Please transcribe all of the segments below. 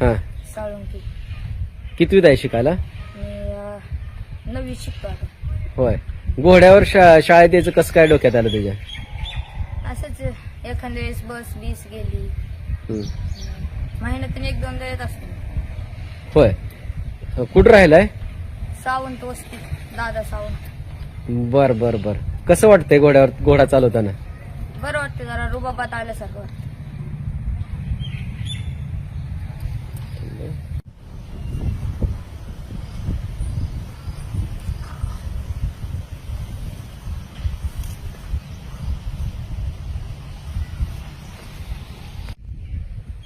चौथी कितवीत आहे शिकायला? मी अं, नववी शिकतो आता. होय. घोड्यावर शा- शाळेत यायचं कसं काय डोक्यात आलं तुझ्या? असंच एखाद्या वेळेस बस बीस गेली. हम्म. महिन्यातून एक दोनदा येत असतो. होय. कुठं राहिलाय? सावंत वस्ती दादा सावंत. बर बर बर. कसं वाटतंय घोड्यावर घोडा चालवताना? बरं वाटतं जरा रुबाबात आल्यासारखं वाटतं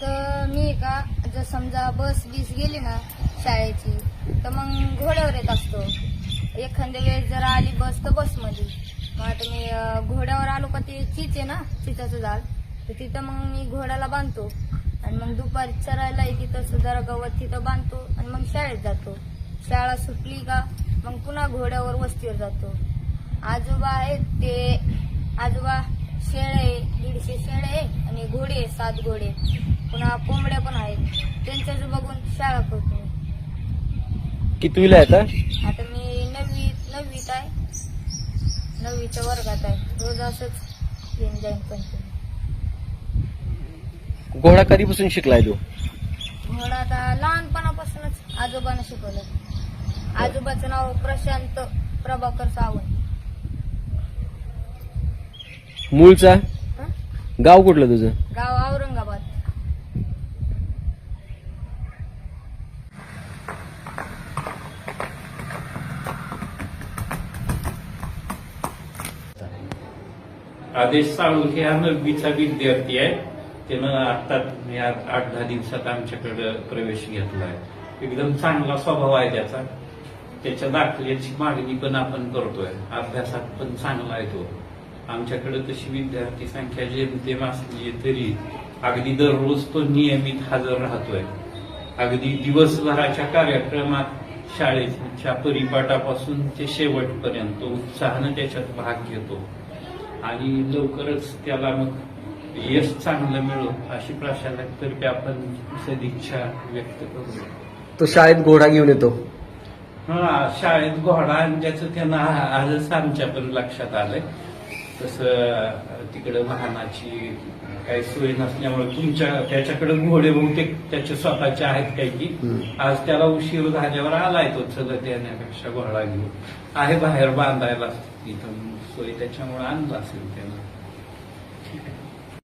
तर मी का जर समजा बस बीस गेली ना शाळेची तर मग घोड्यावर येत असतो. एखाद्या वेळेस जर आली बस तर बसमध्ये. मग आता मी घोड्यावर आलो का ते चिच आहे ना चिचाचं झाड तर तिथं मग मी घोड्याला बांधतो. आणि मग दुपारी चरायला आहे तिथं जरा गवत तिथं बांधतो आणि मग शाळेत जातो. शाळा सुटली का मग पुन्हा घोड्यावर वस्तीवर जातो. आजोबा आहेत ते आजोबा शेळ दीडशे शेळे आहे आणि घोडे आहे सात घोडे पुन्हा कोंबड्या पण आहेत. त्यांच्याच बघून शाळा करतो मी. कितवीला आहे आता? आता मी नववी नववीत आहे. नववीच्या वर्गात आहे. रोज असंच येऊन जाईन पण घोडा कधीपासून शिकलाय तू? घोडा आता लहानपणापासूनच आजोबानं शिकवलं आजोबाचं नाव प्रशांत प्रभाकर सावंत. मूळचा? गाव कुठलं तुझं? गाव औरंगाबाद. आदेश साळुंखे हा नववीचा विद्यार्थी आहे. त्यानं आता या आठ दहा दिवसात आमच्याकडे प्रवेश घेतलाय एकदम चांगला स्वभाव आहे त्याचा. त्याच्या दाखल्याची मागणी पण आपण करतोय. अभ्यासात पण चांगला आहे तो. आमच्याकडे तशी विद्यार्थी संख्या जेमतेम असली तरी अगदी दररोज तो नियमित हजर राहतोय. अगदी दिवसभराच्या कार्यक्रमात शाळेच्या परिपाठापासून ते शेवटपर्यंत तो उत्साहानं त्याच्यात भाग घेतो. आणि लवकरच त्याला मग यश चांगलं मिळो अशी प्रशासनातर्फे आपण सदिच्छा व्यक्त करू. तो शाळेत घोडा घेऊन येतो. हा शाळेत घोडा आणल्याचं त्यांना आजच आमच्या पण लक्षात आलंय. तसं तिकडे वाहनाची काही सोय नसल्यामुळे तुमच्या त्याच्याकडे घोडे बहुतेक त्याचे स्वतःचे आहेत काही की. आज त्याला उशीर झाल्यावर आलाय तो चलत येण्यापेक्षा घोडा घेऊन. आहे बाहेर बांधायला इथं सोय त्याच्यामुळे आणला असेल त्यानं.